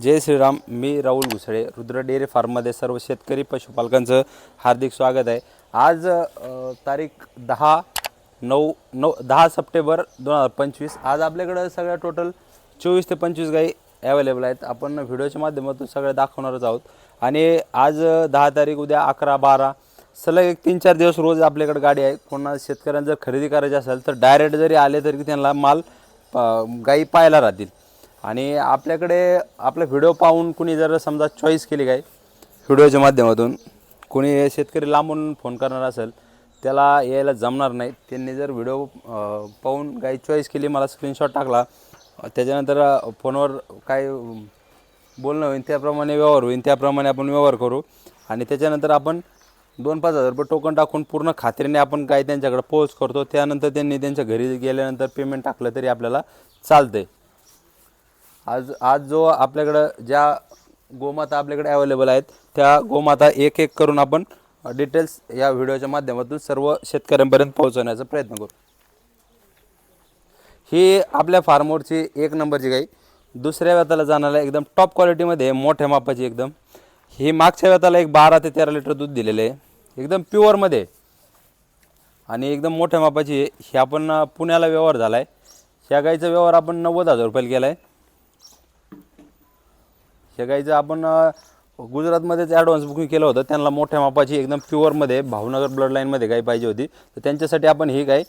जय श्रीराम मी राहुल घुसळे रुद्र डेअरी फार्ममध्ये सर्व शेतकरी पशुपालकांचं हार्दिक स्वागत आहे. आज तारीख दहा नऊ नऊ दहा सप्टेंबर दोन हजार पंचवीस. आज आपल्याकडं सगळ्या टोटल चोवीस ते पंचवीस गाई अवेलेबल आहेत. आपण व्हिडिओच्या माध्यमातून सगळ्या दाखवणारच आहोत. आणि आज दहा तारीख उद्या अकरा बारा सलग एक तीन चार दिवस रोज आपल्याकडे गाडी आहे. कोणा शेतकऱ्यांना जर खरेदी करायची असेल तर डायरेक्ट जरी आले तरी त्यांना माल प- गाई पाहायला राहतील. आणि आपल्याकडे आपला व्हिडिओ पाहून कुणी जर समजा चॉईस केली काय व्हिडिओच्या माध्यमातून कोणी शेतकरी लांबून फोन करणार असेल त्याला यायला जमणार नाही. त्यांनी जर व्हिडिओ पाहून काही चॉईस केली मला स्क्रीनशॉट टाकला त्याच्यानंतर फोनवर काय बोलणं होईल त्याप्रमाणे व्यवहार होईल त्याप्रमाणे आपण व्यवहार करू. आणि त्याच्यानंतर आपण दोन पाच हजार रुपये टोकन टाकून पूर्ण खात्रीने आपण काय त्यांच्याकडे पोच करतो. त्यानंतर त्यांनी त्यांच्या घरी गेल्यानंतर पेमेंट टाकलं तरी आपल्याला चालतं आहे आज आज जो आपल्याकडं ज्या गोमाता आपल्याकडे अवेलेबल आहेत त्या गोमाता एक एक करून आपण डिटेल्स या व्हिडिओच्या माध्यमातून सर्व शेतकऱ्यांपर्यंत पोहोचवण्याचा प्रयत्न करू. ही आपल्या फार्मोरची एक नंबरची गाई. दुसऱ्या व्यताला जाणाऱ्या एकदम टॉप क्वालिटीमध्ये आहे, मोठ्या मापाची एकदम. ही मागच्या व्याताला एक बारा ते तेरा लिटर दूध दिलेलं आहे. एकदम प्युअरमध्ये आणि एकदम मोठ्या मापाची आहे. ही आपण पुण्याला व्यवहार झाला आहे ह्या गाईचा व्यवहार आपण नव्वद हजार रुपयाला केला आहे ह्या गाईचं आपण गुजरातमध्येच ॲडव्हान्स बुकिंग केलं होतं त्यांना मोठ्या मापाची एकदम प्युअरमध्ये भावनगर ब्लड लाईनमध्ये गाय पाहिजे होती. तर त्यांच्यासाठी आपण ही गाय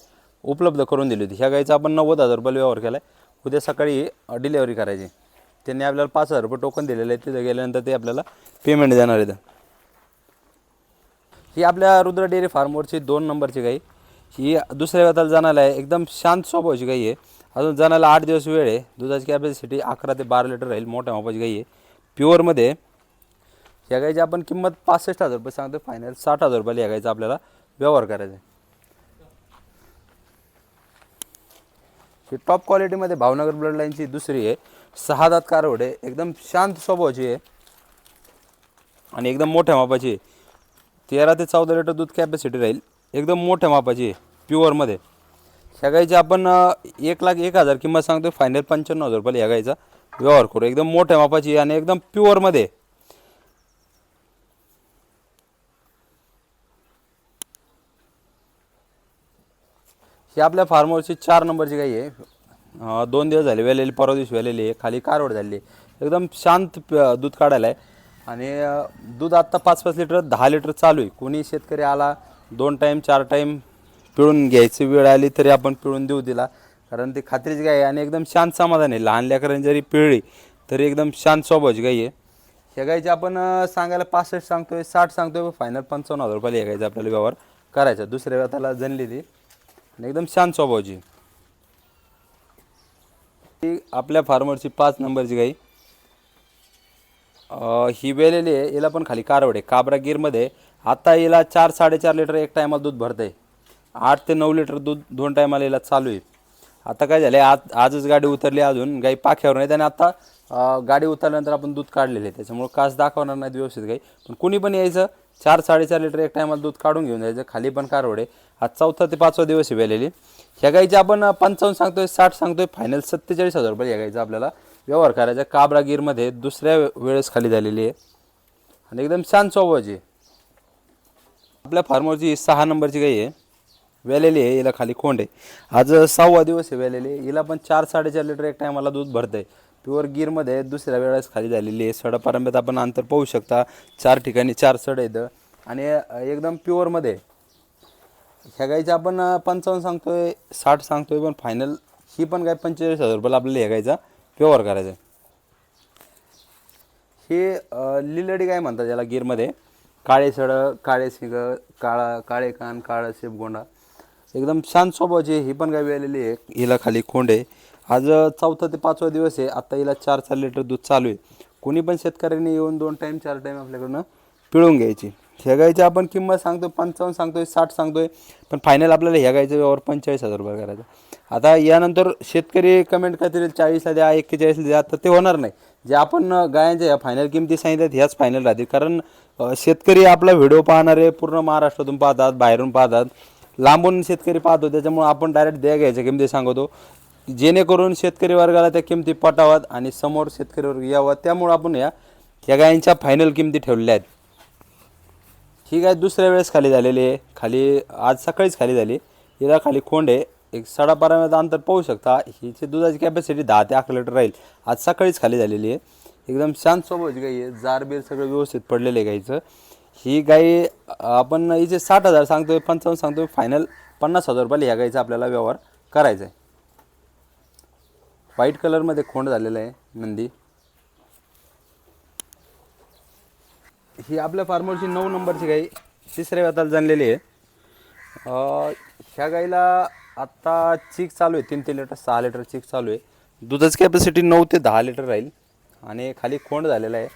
उपलब्ध करून दिली होती. ह्या गाईचा आपण नव्वद हजार रुपये व्यवहार केला आहे उद्या सकाळी डिलेवरी करायची. त्यांनी आपल्याला पाच हजार रुपये टोकन दिलेलं आहे तिथं गेल्यानंतर ते आपल्याला पेमेंट देणार आहेत. ही आपल्या रुद्र डेअरी फार्मवरची दोन नंबरची गाई. ही दुसऱ्या व्यताला जाणायला आहे. एकदम शांत स्वभावाची गाई आहे. अजून जाण्याला आठ दिवस वेळ आहे. दुधाची कॅपॅसिटी अकरा ते बारा लिटर राहील. मोठ्या मापाची गाई आहे. प्युअरमध्ये ह्या गाईची आपण किंमत पासष्ट हजार रुपये सांगतो फायनल साठ हजार रुपयाला या गाईचा आपल्याला व्यवहार करायचा आहे. ही टॉप क्वालिटीमध्ये भावनगर ब्लड लाईनची दुसरी आहे. सहा दात कारवड आहे एकदम शांत स्वभावाची आहे. आणि एकदम मोठ्या मापाची आहे. तेरा ते चौदा लिटर दूध कॅपॅसिटी राहील. एकदम मोठ्या मापाची आहे प्युअरमध्ये ह्या गाईची आपण एक लाख एक हजार किंमत सांगतो फायनल पंच्याण्णव हजार रुपयाला ह्या गायचा. व्यवहार करू. एकदम मोठ्या मापाची आणि एकदम प्युअरमध्ये ही आपल्या फार्मवरची चार नंबरची गाई आहे. दोन दिवस झाले वेलेली परवा दिवशी वेलेली आहे. खाली कारवड झाली आहे. एकदम शांत दूध काढायला आहे. आणि दूध आत्ता पाच पाच लिटर दहा लिटर चालू आहे. कोणी शेतकरी आला दोन टाईम चार टाईम पिळून घ्यायची वेळ आली तरी आपण पिळून देऊ दिला. कारण ती खात्रीची गाय आहे आणि एकदम शांत समाधान आहे. लहान लेकरांनी जरी पिळली तरी एकदम शांत स्वभावची गाई आहे. ह्या गाईची आपण सांगायला पासष्ट सांगतोय साठ सांगतोय फायनल पंचावन्न हजार रुपयाला ह्या गायचं आपल्याला व्यवहार करायचा. दुसऱ्या व्यताला जणली ती. आणि एकदम शांत स्वभावची. ही आपल्या फार्मरची पाच नंबरची गाई ही वेलेली आहे. हिला पण खाली कारवड आहे. काबरा गिरमध्ये आता हिला चार साडेचार लिटर एक टायमाला दूध भरतं आहे आठ ते नऊ लिटर दूध दोन टायमाला हिला चालू आहे. आता काय झालं आज आजच गाडी उतरली अजून गाई पाख्यावर नाही आणि आता अं, गाडी उतरल्यानंतर आपण दूध काढलेले आहे. त्याच्यामुळे कास दाखवणार नाहीत व्यवस्थित गाई पण कुणी पण यायचं चार साडेचार लिटर एक टायमाला दूध काढून घेऊन जायचं खाली पण कारवड आहे. आज चौथा ते पाचवा दिवस आहे वेलेली ह्या गाईची आपण पंचावन्न सांगतोय साठ सांगतोय फायनल सत्तेचाळीस हजार रुपये या गाईचा आपल्याला व्यवहार करायचा. काबरा गिरमध्ये दुसऱ्या वे- वेळेस खाली झालेली आहे. आणि एकदम शांत स्वभावाची आहे. आपल्या फार्मरची सहा नंबरची गाई आहे. वेलेली आहे हिला खाली खोंड आहे. आज सहावा दिवस आहे वेलेली. हिला पण चार साडेचार लिटर एक टायमाला दूध भरतं आहे प्युअर गिरमध्ये दुसऱ्या वेळेस खाली झालेली आहे. सडापारंब्यात आपण अंतर पाहू शकता. चार ठिकाणी चार सड आहेत. आणि एकदम प्युअरमध्ये ह्या गाईचं आपण पंचावन्न सांगतोय साठ सांगतोय पण फायनल ही पण गाय पंचेचाळीस हजार रुपयाला आपल्याला ह्या गाईचा व्यवहार करायचं आहे. हे लिलडी गाय म्हणतात याला गिरमध्ये काळे सड काळे सिंग काळा काळे कान काळा शेपगोंडा. एकदम शांत स्वभावाची ही पण गावी आलेली आहे. हिला खाली खोंड आहे. आज चौथा ते पाचवा दिवस आहे. आता हिला चार चार लिटर दूध चालू आहे. कोणी पण शेतकऱ्यांनी येऊन दोन टाईम चार टाईम आपल्याकडनं पिळून घ्यायची. ह्या गायची आपण किंमत सांगतो पंचावन्न सांगतोय साठ सांगतोय. पण फायनल आपल्याला ह्या गायचा व्यवहार पंचेचाळीस हजार रुपये करायचा आता यानंतर शेतकरी कमेंट करतील चाळीसला द्या एक्केचाळीसला द्या. तर ते होणार नाही. जे आपण गायांच्या ह्या फायनल किमती सांगितल्यात ह्याच फायनल राहतील. कारण शेतकरी आपला व्हिडिओ पाहणारे पूर्ण महाराष्ट्रातून पाहतात बाहेरून पाहतात. लांबून शेतकरी पाहतो त्याच्यामुळे आपण डायरेक्ट द्या घ्यायच्या किमती सांगतो. जेणेकरून शेतकरी वर्गाला त्या किमती पटाव्यात आणि समोर शेतकरी वर्ग यावा त्यामुळं आपण या या गायींच्या फायनल किमती ठेवलेल्या आहेत. ही गाय दुसऱ्या वेळेस खाली झालेली आहे. खाली आज सकाळीच खाली झाली. हिला खाली खोंड आहे. एक साडेबारामध्ये अंतर पाहू शकता. हिची दुधाची कॅपॅसिटी दहा ते अकरा लिटर राहील. आज सकाळीच खाली झालेली आहे. एकदम शांत स्वभावाची गाई आहे. जारबीर सगळं व्यवस्थित पडलेलं आहे गाईचं ही गाई आपण हिचे साठ हजार सांगतोय पंचावन्न सांगतोय फायनल पन्नास हजार रुपयाला ह्या गाईचा आपल्याला व्यवहार करायचा आहे व्हाईट कलरमध्ये खोंड झालेला आहे नंदी. ही आपल्या फार्मरची नऊ नंबरची गाई तिसऱ्या व्यताला जाणलेली आहे. ह्या गाईला आत्ता चीक चालू आहे तीन तीन लिटर सहा लिटर चीक चालू आहे. दुधाची कॅपॅसिटी नऊ ते दहा लिटर राहील आणि खाली खोंड झालेला आहे.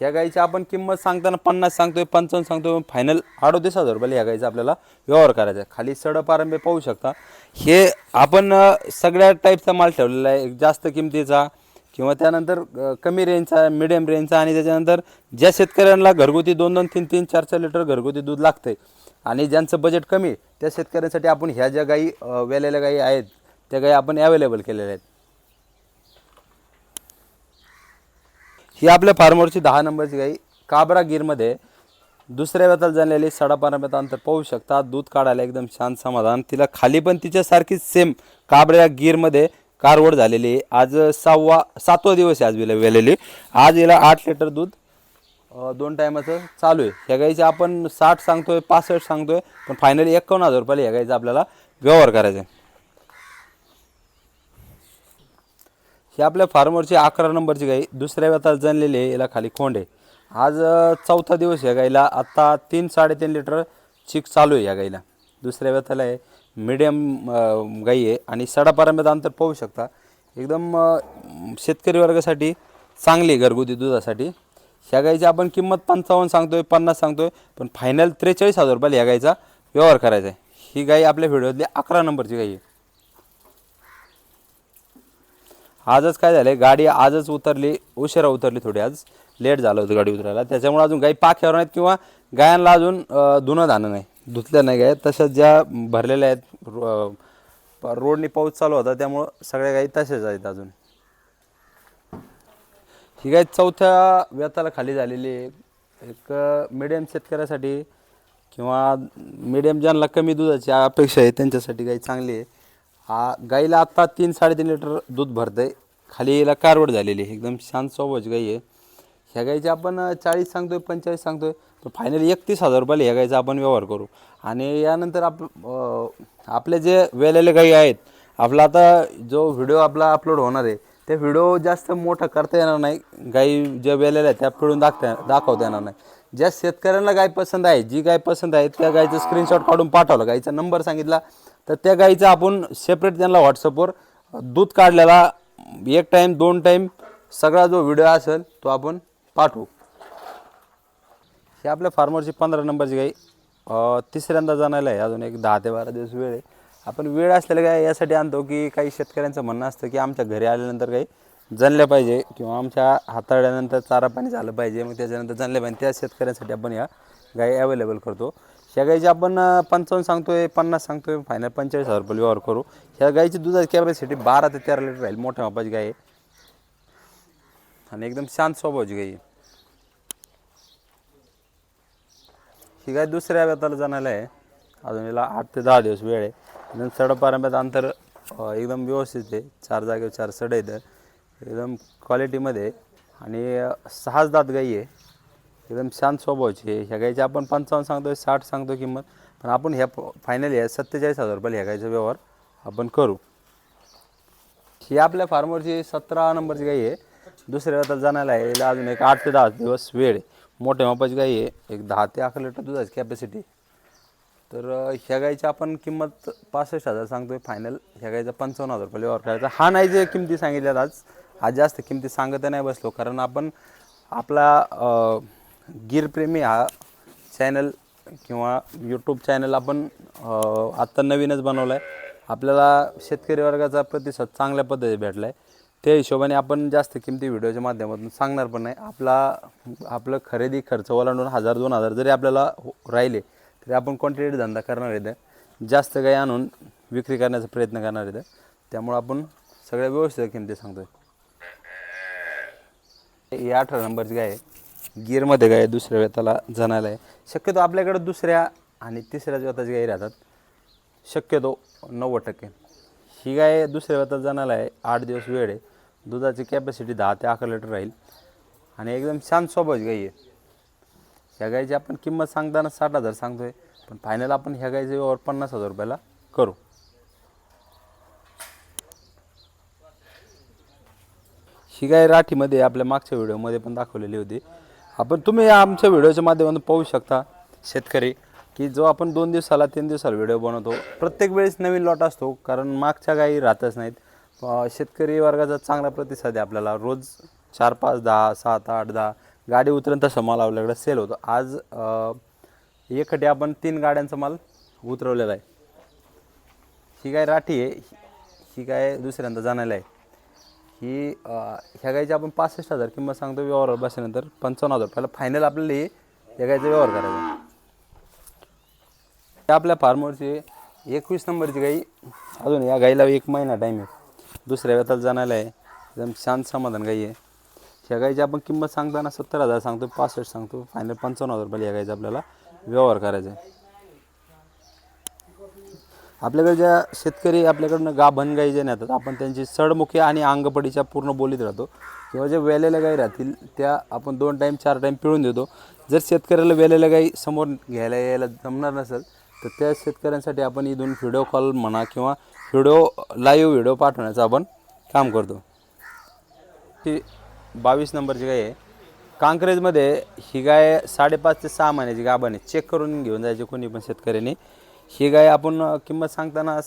ह्या गाईची आपण किंमत सांगताना पन्नास सांगतोय पंचावन्न सांगतोय फायनल अडोतीस हजार रुपयाला ह्या गाईचा आपल्याला व्यवहार करायचा आहे. खाली सडपारंभे पाहू शकता. हे आपण सगळ्या टाईपचा माल ठेवलेला आहे. एक जास्त किमतीचा किंवा त्यानंतर कमी रेंजचा मिडियम रेंजचा आणि त्याच्यानंतर ज्या शेतकऱ्यांना घरगुती दोन दोन तीन तीन चार चार लिटर घरगुती दूध लागतंय आणि ज्यांचं बजेट कमी त्या शेतकऱ्यांसाठी आपण ह्या ज्या गाई वेलेल्या गाई आहेत त्या गाई आपण अवेलेबल केलेल्या आहेत. ही आपल्या फार्मरची दहा नंबरची गाई. काबरा गिरमध्ये दुसऱ्या वेताला जाणलेली साडेबारा अंतर पाहू शकता. दूध काढायला एकदम शांत समाधान. तिला खाली पण तिच्यासारखीच सेम काबरा गिरमध्ये कारवड झालेली आहे. आज सहावा सातवा दिवस आहे आज विला वेलेली. आज हिला आठ लिटर दूध दोन टायमाचं चालू आहे. ह्या गाईचं आपण साठ सांगतोय पासष्ट सांगतोय पण फायनली एकावन्न हजार रुपयाला ह्या गाईचा आपल्याला व्यवहार करायचा आहे. ही आपल्या फार्मरची अकरा नंबरची गाई दुसऱ्या व्यताला जणलेली आहे याला खाली खोंड. आहे आज चौथा दिवस या गाईला आत्ता तीन साडेतीन लिटर चिक चालू आहे या गाईला. दुसऱ्या व्यताला आहे मिडियम गाई आहे आणि सडापारंब्यात अंतर पाहू शकता. एकदम शेतकरी वर्गासाठी चांगली आहे घरगुती दुधासाठी. ह्या गाईची आपण किंमत पंचावन्न सांगतोय पन्नास सांगतोय पण फायनल त्रेचाळीस हजार रुपयाला ह्या गाईचा व्यवहार करायचा आहे. ही गाई आपल्या व्हिडिओतली अकरा नंबरची गाई आहे. आजच काय झालं गाडी आजच उतरली उशिरा उतरली थोडी आज. लेट झालं होतं गाडी उतरायला. त्याच्यामुळे अजून गाई पाख्यावर नाहीत किंवा गायांना अजून धुणं धाणं नाही. धुतल्या नाही गाय तशाच ज्या भरलेल्या आहेत रो- रोडनी पाऊस चालू होता त्यामुळं सगळ्या गाई तशाच आहेत अजून. ही गाय चौथ्या व्यताला खाली झालेली आहे. एक मिडियम शेतकऱ्यासाठी किंवा मिडियम ज्यांना कमी दुधाची अपेक्षा आहे त्यांच्यासाठी गाय चांगली आहे. हा गाईला आत्ता तीन साडेतीन लिटर दूध भरतंय. खाली याला कारवड झालेली आहे. एकदम शांत स्वभावाची गाई आहे. ह्या गाईचे आपण चाळीस सांगतोय पंचेचाळीस सांगतोय. तर फायनली एकतीस हजार रुपयाला ह्या गाईचा आपण व्यवहार करू. आणि यानंतर आप आपले जे वेलेले गाई आहेत आपला आता जो व्हिडिओ आपला अपलोड होणार आहे ते व्हिडिओ जास्त मोठा करता येणार नाही. गाई ज्या वेलेल्या आहेत त्या पिळून दाखता दाखवता येणार नाही. ज्या शेतकऱ्यांना गाय पसंत आहे जी गाय पसंत आहे त्या गायचं स्क्रीनशॉट काढून पाठवलं. गाईचा नंबर सांगितला. तर त्या गाईचा आपण सेपरेट त्यांना व्हॉट्सअपवर दूध काढलेला एक टाईम दोन टाईम सगळा जो व्हिडिओ असेल तो आपण पाठवू. ही आपल्या फार्मरची पंधरा नंबरची गाई तिसऱ्यांदा जाणायला आहे. अजून एक दहा ते बारा दिवस वेळ आहे. आपण वेळ असलेल्या गाय यासाठी आणतो की काही शेतकऱ्यांचं म्हणणं असतं की आमच्या घरी आल्यानंतर काही जनल्या पाहिजे किंवा आमच्या हाताळल्यानंतर चारा पाणी झालं पाहिजे मग त्याच्यानंतर जणल्या पाहिजे. त्या शेतकऱ्यांसाठी आपण या गाई अवेलेबल करतो. ह्या गाईची आपण पंचावन्न पंचावन्न सांगतोय पन्नास सांगतोय फायनल पंचेचाळीस हजार रुपये व्यवहार करू. ह्या गाईची दुधाची कॅपॅसिटी बारा ते तेरा लिटर राहील मोठ्या मापाची गाय आहे. आणि एकदम शांत स्वभावाची गाई आहे. ही गाय दुसऱ्या व्यताला जाणायला आहे. अजून याला आठ ते दहा दिवस वेळ आहे. एकदम सडपारंब्यात अंतर एकदम व्यवस्थित आहे. चार जागेवर चार सड आहेत. एकदम क्वालिटीमध्ये आणि सहाच दात गाई आहे. एकदम शांत स्वभावाची आहे. ह्या गाईची आपण पंचावन्न सांगतो साठ सांगतो किंमत. पण आपण ह्या फायनली आहे सत्तेचाळीस हजार रुपयाला ह्या गाईचा व्यवहार आपण करू. ही आपल्या फार्मरची सतरा नंबरची गाई आहे. दुसऱ्या आता जाण्याला आहे. याला अजून एक आठ ते दहा दिवस वेळ आहे. मोठ्या मापाची गाई आहे. एक दहा ते अकरा लिटर दुधाची कॅपॅसिटी तर ह्या गाईची आपण किंमत पासष्ट हजार सांगतोय. फायनल ह्या गाईचा पंचावन्न हजार रुपये व्यवहार करायचा. हा नाही जे किमती सांगितल्यात आज आज जास्त किमती सांगत नाही बसलो कारण आपण आपला गिरप्रेमी हा चॅनल किंवा यूट्यूब चॅनल आपण आत्ता नवीनच बनवला आहे आपल्याला शेतकरी वर्गाचा प्रतिसाद चांगल्या पद्धतीने भेटला आहे त्या हिशोबाने आपण जास्त किमती व्हिडिओच्या माध्यमातून सांगणार पण नाही. आपला आपलं खरेदी खर्च ओलांडून हजार दोन हजार जरी आपल्याला हो- राहिले तरी आपण क्वांटिटी धंदा करणार आहे जास्त काही आणून विक्री करण्याचा प्रयत्न करणार आहे त्यामुळं आपण सगळ्या व्यवस्थित किमती सांगतोय. ही अठरा नंबरची गाय आहे. गिअरमध्ये गाय दुसऱ्या वेताला जणायला आहे. शक्यतो आपल्याकडे दुसऱ्या आणि तिसऱ्या वेताची गाई राहतात. शक्यतो नव्वद टक्के. ही गाय दुसऱ्या वेतात जणायला आहे आठ दिवस वेळ आहे. दुधाची कॅपॅसिटी दहा ते अकरा लिटर राहील. आणि एकदम शांत स्वभावची गाई आहे. ह्या गायची आपण किंमत सांगताना साठ हजार सांगतोय पण फायनल आपण ह्या गायचे व्यवहार पन्नास हजार रुपयाला करू. ही गाय राठीमध्ये आपल्या मागच्या व्हिडिओमध्ये पण दाखवलेली होती. आपण तुम्ही आमच्या व्हिडिओच्या माध्यमातून पाहू शकता शेतकरी की जो आपण दोन दिवसाला तीन दिवसाला व्हिडिओ बनवतो. प्रत्येक वेळेस नवीन लॉट असतो कारण मागच्या गायी राहतच नाहीत. शेतकरी वर्गाचा चांगला प्रतिसाद आहे आपल्याला. रोज चार पाच दहा सात आठ दहा गाडी उतरून तसं माल आपल्याकडे सेल होतो. आज अं, आपण तीन गाड्यांचा माल उतरवलेला आहे. ही गाय राठी आहे. ही- ही गाय दुसऱ्यांदा जाणायला आहे. ही ह्या गायची आपण पासष्ट हजार किंमत सांगतो व्यवहार बसल्यानंतर. पंचावन्न हजार. पहिला फायनल आपल्याला ही या गायचा व्यवहार करायचा. त्या आपल्या फार्मरची एकवीस नंबरची गाई अजून या गाईला एक महिना टाईम आहे. दुसऱ्या वेताला जाणायला आहे. एकदम शांत समाधान गाई आहे. ह्या गाईची आपण किंमत सांगताना सत्तर हजार सांगतो पासष्ट सांगतो. फायनल पंचावन्न हजार रुपये या गाईचा आपल्याला व्यवहार करायचा आहे. आपल्याकडे ज्या शेतकरी आपल्याकडनं गाभण गाई जे नेतात आपण त्यांची सडमुखी आणि अंगपडीच्या पूर्ण बोलीत राहतो. किंवा ज्या वेलेल्या गाई राहतील त्या आपण दोन टाईम चार टाईम पिळून देतो. जर शेतकऱ्याला वेलेल्या गाई समोर घ्यायला यायला जमणार नसेल तर त्या शेतकऱ्यांसाठी आपण इथून व्हिडिओ कॉल म्हणा किंवा व्हिडिओ लाईव्ह व्हिडिओ पाठवण्याचं आपण काम करतो. ही बावीस नंबरची गाय आहे. कांक्रेजमध्ये ही गाय साडेपाच ते सहा महिन्याची गाभण आहे. चेक करून घेऊन जायची कोणी पण शेतकऱ्यांनी. ही गाय आपण किंमत सांगताना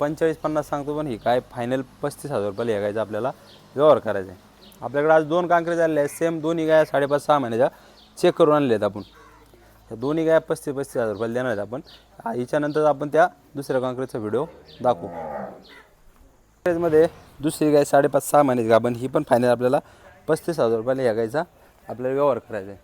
पंचेचाळीस पन्नास सांगतो पण ही गाय फायनल पस्तीस हजार रुपयाला या गायचा आपल्याला व्यवहार करायचा आहे. आपल्याकडे आज दोन कांक्रेज झालेले आहेत. सेम दोन्ही गाय साडेपाच सहा महिन्याच्या चेक करून आणले आहेत आपण. त्या दोन्ही गाय पस्तीस पस्तीस हजार रुपयाला देणार आहेत आपण. आ, हिच्यानंतर आपण त्या दुसऱ्या काँक्रेजचा व्हिडिओ दाखवू. मध्ये दुसरी गाय साडेपाच सहा महिन्याची गाभण ही पण फायनल आपल्याला पस्तीस हजार रुपयाला या गायचा आपल्याला व्यवहार करायचा आहे.